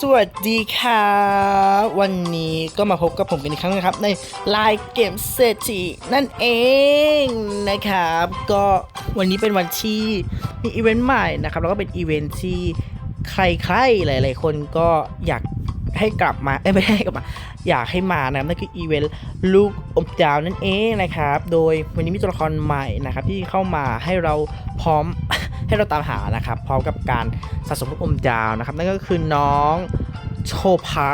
สวัสดีค่ะวันนี้ก็มาพบกับผมกันอีกครั้งนะครับ ในไลน์เกมเศรษฐีนั่นเองนะครับ ก็วันนี้เป็นวันที่มีอีเวนต์ใหม่นะครับ แล้วก็เป็นอีเวนต์ที่ใครๆหลาย ๆ คนก็อยากให้กลับมาเอ้ไม่ให้กลับมา อยากให้มานะครับนั่นคืออีเวนต์ลูกอมดาวนั่นเองนะครับ โดยวันนี้มีตัวละครใหม่นะครับ ที่เข้ามาให้เราพร้อม ให้เราตามหานะครับพร้อมกับการสะสมลูกอมดาวนะครับ นั่นก็คือน้องโชพา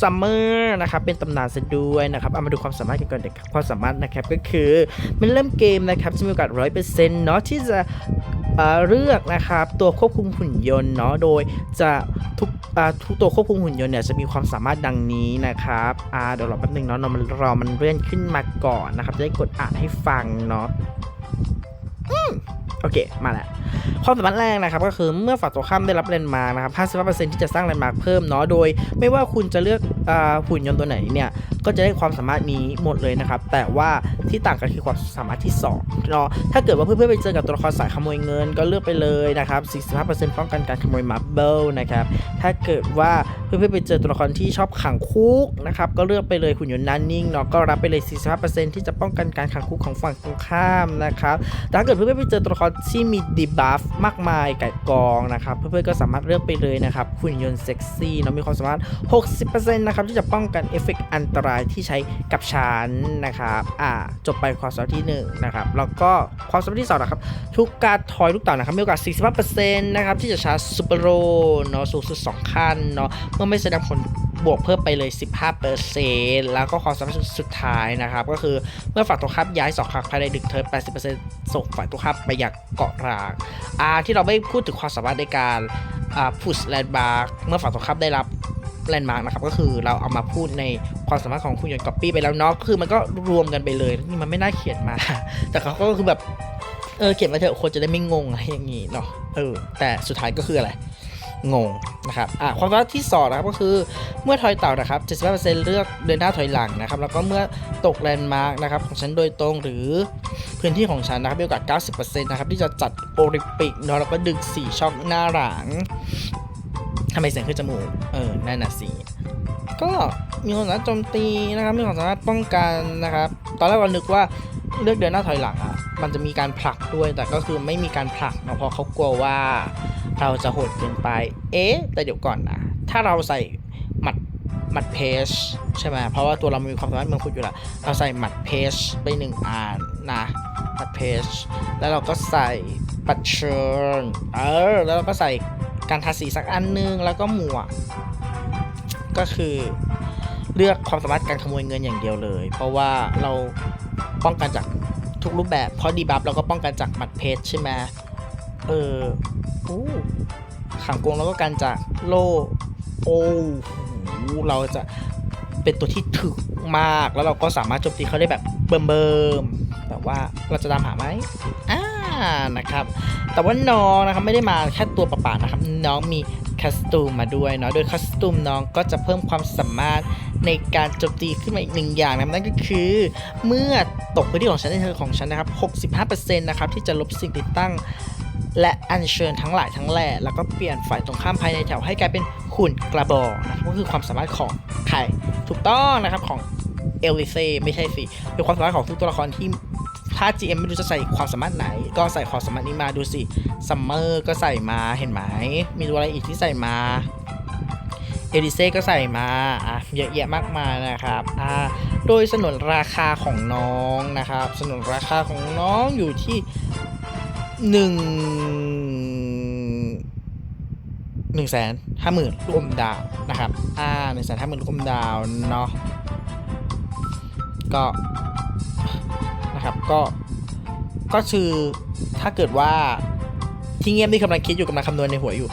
ซัมเมอร์นะครับเป็นตำนานซะด้วยนะครับเอามาดูความสามารถกันก่อนเด็กความสามารถนะครับก็คือมันเริ่มเกมนะครับจะมีโอกาสร้อยเปอร์เซ็นต์เนาะที่จะเลือกนะครับตัวควบคุมหุ่นยนต์เนาะโดยจะทุกทุกตัวควบคุมหุ่นยนต์เนี่ยจะมีความสามารถดังนี้นะครับอ่าเดี๋ยวรอแป๊บนึงเนาะเรามันรอมันเลื่อนขึ้นมาก่อนนะครับจะได้กดอ่านให้ฟังเนาะ โอเค มาแล้ว ความสามารถแรกนะครับ ก็คือเมื่อฝั่งตรงข้ามได้รับแลนด์มาร์กนะครับ55%ที่จะสร้างแลนด์มาร์กเพิ่มเนาะ โดย ไม่ว่าคุณจะเลือกอหุ่นยนต์ตัวไหนเนี่ย ก็จะได้ความสามารถนี้หมดเลยนะครับ แต่ว่าที่ต่างกันคือความสามารถที่2เนาะ ถ้าเกิดว่าเพื่อนๆไปเจอกับตัวละครสายขโมยเงิน ก็เลือกไปเลยนะครับ 45%ป้องกันการขโมยมาร์เบิลนะครับ ถ้าเกิดว่าเพื่อนๆไปเจอตัวละครที่ชอบขังคุกนะครับ ก็เลือกไปเลยหุ่นยนต์นั่นนิ่งเนาะ ก็รับไปเลย 45%ที่จะป้องกันการขังคุกของฝั่งตรงข้ามนะครับ แต่ถ้าเกิดเพื่อนๆไปเจอตัวละครที่มีดีบัฟมากมายไก่กองนะครับ เพื่อนๆก็สามารถเลือกไปเลยนะครับหุ่นยนต์เซ็กซี่เนาะมีความสามารถ 60%นะครับที่จะป้องกันเอฟเฟกต์อันตรายที่ใช้กับฉันนะครับอ่าจบไปความสามารถที่1นะครับแล้วก็ความสามารถที่2นะครับทุกการทอยลูกเต่านะครับมีโอกาส 45%นะครับที่จะชาร์จซูเปอร์โรเนาะสูงสุด2ขั้นเนาะเมื่อไม่แสดงผล บวกเพิ่มไปเลย 15%แล้วก็ความสามารถสุดท้ายนะครับ ก็คือเมื่อฝั่งตรงข้ามย้ายสองครั้งภายในดึกเทิร์น80%ส่งฝ่ายตรงข้ามไปยังเกาะร้างอ่าที่เราไม่พูดถึงความสามารถในการอ่าพุชแลนด์มาร์กเมื่อฝั่งตรงข้ามได้รับแลนด์มาร์กนะครับก็คือเราเอามาพูดในความสามารถของคุณยนต์ก๊อปปี้ไปแล้วเนาะคือมันก็รวมกันไปเลยนี่มันไม่น่าเขียนมา แต่เขาก็คือแบบเออเขียนมาเถอะคนจะได้ไม่งงอะไรอย่างงี้เนาะเออแต่สุดท้ายก็คืออะไร งงนะครับอะความสามารถที่สอนะครับก็คือเมื่อถอยเต่านะครับ75%เลือกเดินหน้าถอยหลังนะครับแล้วก็เมื่อตกแลนด์มาร์กนะครับของฉันโดยตรงหรือพื้นที่ของฉันนะครับมีโอกาส 90%นะครับที่จะจัดโอลิมปิกเนาะแล้วก็ดึง 4 ช่องหน้าหลังทำไมเสียงขึ้นจมูก เออนั่นน่ะสิก็มีความสามารถโจมตีนะครับ มีความสามารถป้องกันนะครับ ตอนแรกเรานึกว่าเลือกเดินหน้าถอยหลังอะ มันจะมีการผลักด้วย แต่ก็คือไม่มีการผลักเนาะเพราะเขากลัวว่าเราจะโหดเกินไป เอ๊ะ แต่เดี๋ยวก่อนนะ ถ้าเราใส่หมัดหมัดเพชใช่ไหมเพราะว่าตัวเรามีความสามารถเมืองขุดอยู่แล้วเราใส่หมัดเพชไปหนึ่งอันนะหมัดเพชแล้วเราก็ใส่ปัดเชิญเออแล้วเราก็ใส่การทาสีสักอันนึงแล้วก็หมวกก็คือเลือกความสามารถการขโมยเงินอย่างเดียวเลย เพราะว่าเราป้องกันจากทุกรูปแบบเพราะดีบัฟเราก็ป้องกันจากหมัดเพชใช่ไหม เอออู้ขังกงเราก็กันจากโลโอ้เราจะเป็นตัวที่ถึกมาก แล้วเราก็สามารถโจมตีเขาได้แบบเบิ่มเบิมๆแต่ว่าเราจะตามหาไหมอ่านะครับ แต่ว่าน้องนะครับไม่ได้มาแค่ตัวเปล่านะครับ น้องมีคัสตูมมาด้วยเนาะ โดยคัสตูมน้องก็จะเพิ่มความสามารถในการโจมตีขึ้นมาอีกหนึ่งอย่างนะครับนั่นก็คือ เมื่อตกพื้นที่ของฉันในเธอของฉันนะครับ 65%นะครับที่จะลบสิ่งติดตั้ง และอัญเชิญทั้งหลายทั้งแหล่แล้วก็เปลี่ยนฝ่ายตรงข้ามภายในแถวให้กลายเป็นหุ่นกระบอกนะครับก็คือความสามารถของใครถูกต้องนะครับของเอลิเซ่ไม่ใช่สิเป็นความสามารถของทุกตัวละครที่ถ้า GM ไม่รู้จะใส่ความสามารถไหน ก็ใส่ความสามารถนี้มาดูสิซัมเมอร์ก็ใส่มาเห็นไหม มีตัวอะไรอีกที่ใส่มาเอลิเซ่ก็ใส่มาอะเยอะแยะมากมายนะครับอ่าโดยสนนราคาของน้องนะครับสนนราคาของน้องอยู่ที่ หนึ่งหนึ่งแสนห้าหมื่นลูกอมดาวนะครับ อ่าหนึ่งแสนห้าหมื่นลูกอมดาวเนาะ ก็นะครับ ก็ ก็คือถ้าเกิดว่าที่เงียบที่กำลังคิดอยู่กำลังคำนวณในหัวอยู่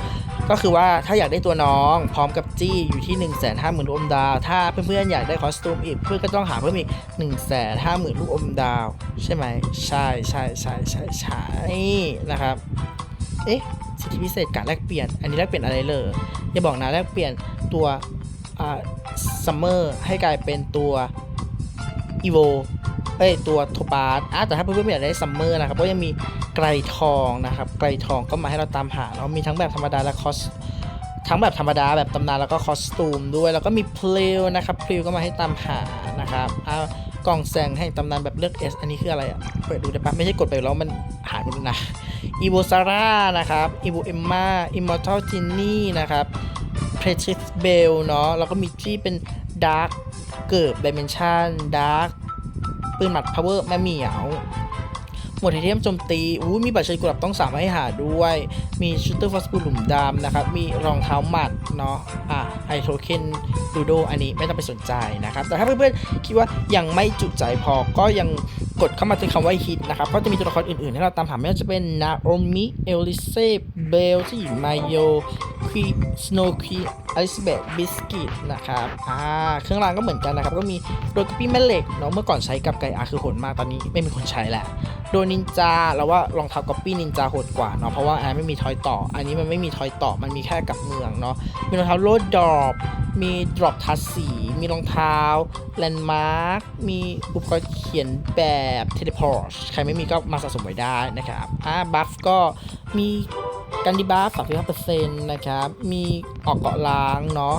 ก็คือว่าถ้าอยากได้ตัวน้องพร้อมกับจี้อยู่ที่ 1 5 0 0 0 0ลูกอมดาว ถ้าเพื่อนๆอยากได้คอสตูมอีกเพื่อนก็ต้องหาเพิ่มอีก 1 5 0 0 0 0ลูกอมดาว ใช่ไหมใช่ใช่ใช่ใช่ใช่นะครับเอ๊ะสิทธิพิเศษการแลกเปลี่ยน อันนี้แลกเปลี่ยนอะไรเลยอย่าบอกนะแลกเปลี่ยนตัวอ่าซัมเมอร์ให้กลายเป็นตัวอีโวเอ้ยตัวโทปาสอะแต่ถ้าเพื่อนๆอยากได้ซัมเมอร์นะครับก็ยังมี ไกรทองนะครับ ไกรทองก็มาให้เราตามหาเนาะมีทั้งแบบธรรมดาและคอสทั้งแบบธรรมดาแบบตำนานแล้วก็คอสตูมด้วย แล้วก็มีเพลวนะครับเพลวก็มาให้ตามหานะครับอ่ากล่องแสงแห่งตำนานแบบเลือก S อันนี้คืออะไรอะเปิดดูได้ปะไม่ใช่กดไปแล้วมันหายไปนะอีโวซาร่านะครับอีโวเอมมาอิมมอร์ทัลจินนี่นะครับ Precious Bell เนาะแล้วก็มีที่เป็น Dark เกิด Dimension Dark ปืนหมัด Power แม่เหมียว หมวดไทเทมโจมตีอู้มีบัตรเชิญกุหลาบต้องสามให้หาด้วย มีชูเตอร์ฟอสปูหลุมดำนะครับ มีรองเท้าหมัดเนาะ อะไอโทเค็นดูโดอันนี้ไม่ต้องไปสนใจนะครับ แต่ถ้าเพื่อนๆคิดว่ายังไม่จุใจพอก็ยังกดเข้ามาที่คำว่าฮิตนะครับ ก็จะมีตัวละครอื่นๆ ให้เราตามหาไม่ว่าจะเป็นนาโอมิเอลิเซ่เบลที่อยู่ไมโยควีสโนคี อลิซาเบธบิสกิตนะครับอ่าเครื่องรางก็เหมือนกันนะครับ ก็มีโดยกปี้แม่เหล็กเนาะเมื่อก่อนใช้กับไก่อาคือโหดมากตอนนี้ไม่มีคนใช้แล้วโดนนินจาเราว่ารองเท้าก๊อปปี้นินจาโหดกว่าเนาะเพราะว่าอันไม่มีทอยต่อ อันนี้มันไม่มีทอยต่อมันมีแค่กับเมืองเนาะมีรองเท้าโลดดรอปมีดรอปทัสสี มีรองเท้าแลนด์มาร์คมีอุปกรณ์เขียนแบบเทเลพอร์ตใครไม่มีก็มาสะสมไว้ได้นะครับอ่าบัฟก็มี กันดิบัฟ35%นะครับ มีออกเกาะล้างเนาะ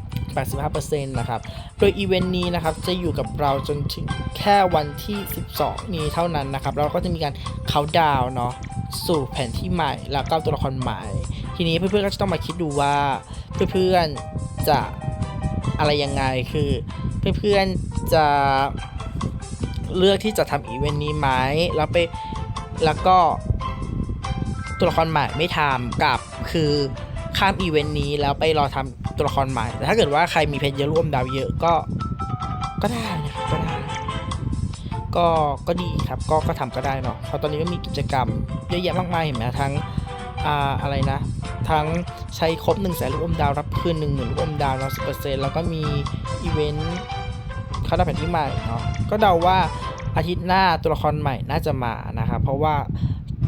85%นะครับ โดยอีเวนต์นี้นะครับจะอยู่กับเราจนถึงแค่วันที่ 12 นี้เท่านั้นนะครับ เราก็จะมีการเขาดาวเนาะสู่แผนที่ใหม่แล้วก็ตัวละครใหม่ ทีนี้เพื่อนๆก็จะต้องมาคิดดูว่าเพื่อนๆจะอะไรยังไงคือเพื่อนๆจะเลือกที่จะทำอีเวนต์นี้ไหมแล้วไปแล้วก็ ตัวละครใหม่ไม่ทำกับคือข้ามอีเวนต์นี้แล้วไปรอทำตัวละครใหม่ แต่ถ้าเกิดว่าใครมีเพชรเยอะร่วมดาวเยอะก็ก็ได้นะครับก็ได้ก็ก็ดีครับก็ก็ทำก็ได้เนาะเพราะตอนนี้ก็มีกิจกรรมเยอะแยะมากมายเห็นไหมทั้งอ่าอะไรนะ ทั้งใช้ครบ1นึ่งแสนลูกอมดาวรับคืน1 0,000ลูกอมดาวเนาสิแล้วก็มีอีเวนต์เข้าได้แผนที่ใหม่เนาะก็เดาว่าอาทิตย์หน้าตัวละครใหม่น่าจะมานะครับเพราะว่า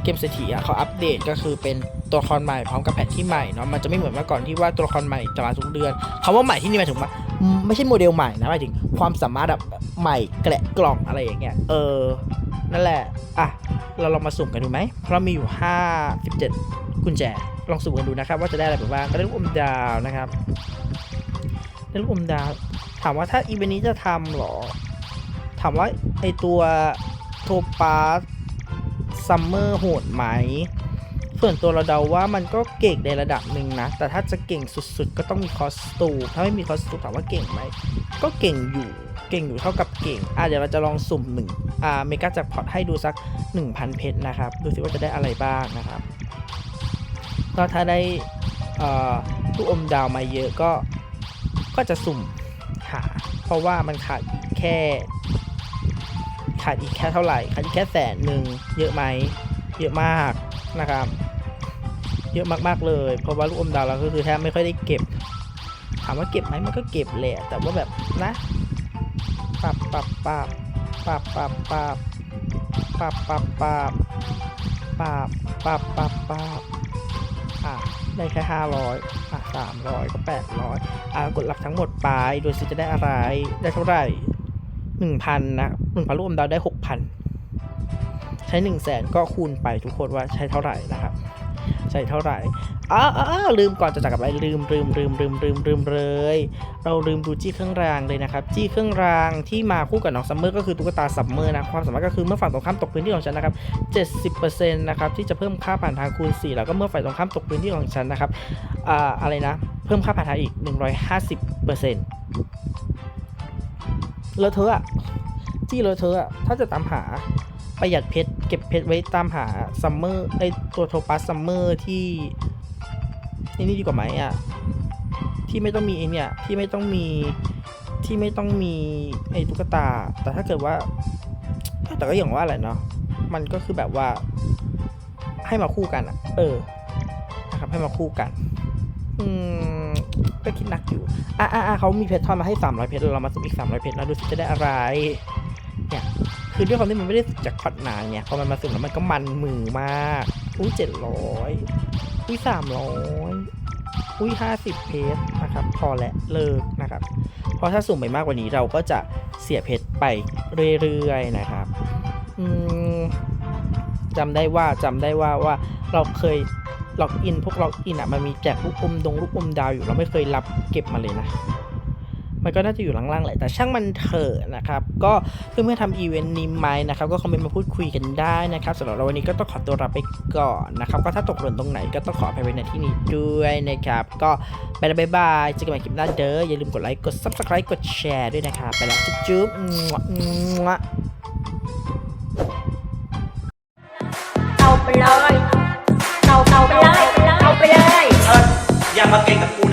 เกมเศรษฐีอะเขาอัปเดตก็คือเป็นตัวละครใหม่พร้อมกับแผนที่ใหม่เนาะมันจะไม่เหมือนเมื่อก่อนที่ว่าตัวละครใหม่จะมาทุกเดือนคำว่าใหม่ที่นี่หมายถึงว่าไม่ใช่โมเดลใหม่นะหมายถึงความสามารถแบบใหม่แกะกล่องอะไรอย่างเงี้ยเออนั่นแหละอะเราลองมาสุ่มกันดูไหมเพราะมีอยู่ 57 กุญแจลองสุ่มกันดูนะครับ ว่าจะได้อะไรไปบ้างก็ได้ลูกอมดาวนะครับได้ลูกอมดาวถามว่าถ้าอีเวนต์นี้จะทำหรอ ถามว่าไอตัวโทปาส ซัมเมอร์โหดไหมส่วนตัวเราเดาว่ามันก็เก่งในระดับหนึ่งนะ แต่ถ้าจะเก่งสุดๆ ก็ต้องมีคอสตูมถ้าไม่มีคอสตูมถามว่าเก่งไหม ก็เก่งอยู่ เก่งอยู่เท่ากับเก่ง อะเดี๋ยวเราจะลองสุ่มหนึ่งอ่าเมกาจ็คพอตให้ดูสัก 1,000 เพชรนะครับ ดูสิว่าจะได้อะไรบ้างนะครับ ก็ถ้าได้เอ่อลูกอมดาวมาเยอะก็ ก็จะสุ่มหา เพราะว่ามันขาดแค่ ขาดอีกแค่เท่าไหร่ขาดอีกแค่แสนหนึ่งเยอะไหมเยอะมากนะครับ เยอะมากๆเลย เพราะว่าลูกอมดาวเราก็คือแทบไม่ค่อยได้เก็บ ถามว่าเก็บไหมมันก็เก็บแหละแต่ว่าแบบนะปับปับปับปับปับปับปับปับปับปับปับปับปับอะได้แค่ห้าร้อยอะสามร้อยก็แปดร้อยอะกดรับทั้งหมดไปโดยสิจะได้อะไรได้เท่าไหร่ หนึ่งพันนะหนึ่งพันรวมดาวได้หกพันใช้หนึ่งแสนก็คูณไปทุกคนว่าใช้เท่าไหร่นะครับ ใช้เท่าไหร่อ้าอ้าลืมก่อนจะจากกันไปลืมลืมลืมลืมลืมลืมเลย เราลืมดูจี้เครื่องรางเลยนะครับ จี้เครื่องรางที่มาคู่กับน้องซัมเมอร์ก็คือตุ๊กตาซัมเมอร์นะความสามารถก็คือเมื่อฝั่งตรงข้ามตกพื้นที่ของฉันนะครับ 70%นะครับที่จะเพิ่มค่าผ่านทางคูณ 4 แล้วก็เมื่อฝ่ายตรงข้ามตกพื้นที่ของฉันนะครับอ่าอะไรนะ เพิ่มค่าผ่านทางอีก 150% เลอะเทอะอะจี้เลอะเทอะถ้าจะตามหาประหยัดเพชรเก็บเพชรไว้ตามหาซัมเมอร์ไอตัวโทปัสซัมเมอร์ที่นี่ดีกว่าไหมอะที่ไม่ต้องมีไอเนี่ยที่ไม่ต้องมีที่ไม่ต้องมีไอตุ๊กตา แต่ถ้าเกิดว่า แต่ก็อย่างว่าแหละเนาะมันก็คือแบบว่าให้มาคู่กันอะเออนะครับให้มาคู่กัน อืมก็คิดหนักอยู่อะอะอะเขามีเพชรทอนมาให้300เพชรเรามาสุ่มอีก300เพชรแล้วดูสิจะได้อะไร เนี่ย คือด้วยความที่มันไม่ได้จากพอดนานเนี่ย พอมันมาสุ่มแล้วมันก็มันมือมาก อุ้ยเจ็ดร้อยอุ้ยสามร้อยอุ้ยห้าสิบเพชรนะครับ พอและเลิกนะครับ เพราะถ้าสุ่มไปมากกว่านี้เราก็จะเสียเพชรไปเรื่อยๆนะครับ อืมจำได้ว่าจำได้ว่าว่าเราเคย ล็อกอินพวกล็อกอินอะมันมีแจกลูกอมดงลูกอมดาวอยู่เราไม่เคยรับเก็บมาเลยนะมันก็น่าจะอยู่ล่างๆแหละแต่ช่างมันเถอะนะครับ ก็เพื่อนเพื่อทำอีเวนต์นี้ไหมนะครับ ก็คอมเมนต์มาพูดคุยกันได้นะครับสำหรับเราวันนี้ก็ต้องขอตัวลาไปก่อนนะครับ ก็ถ้าตกหล่นตรงไหนก็ต้องขออภัยไว้ในที่นี้ด้วยนะครับ ก็ไปแล้วบ๊ายบายเจอกันใหม่คลิปหน้าเด้ออย่าลืมกดไลค์กด subscribe กดแชร์ด้วยนะครับไปแล้วจุ๊บๆเอาไปเลย เอ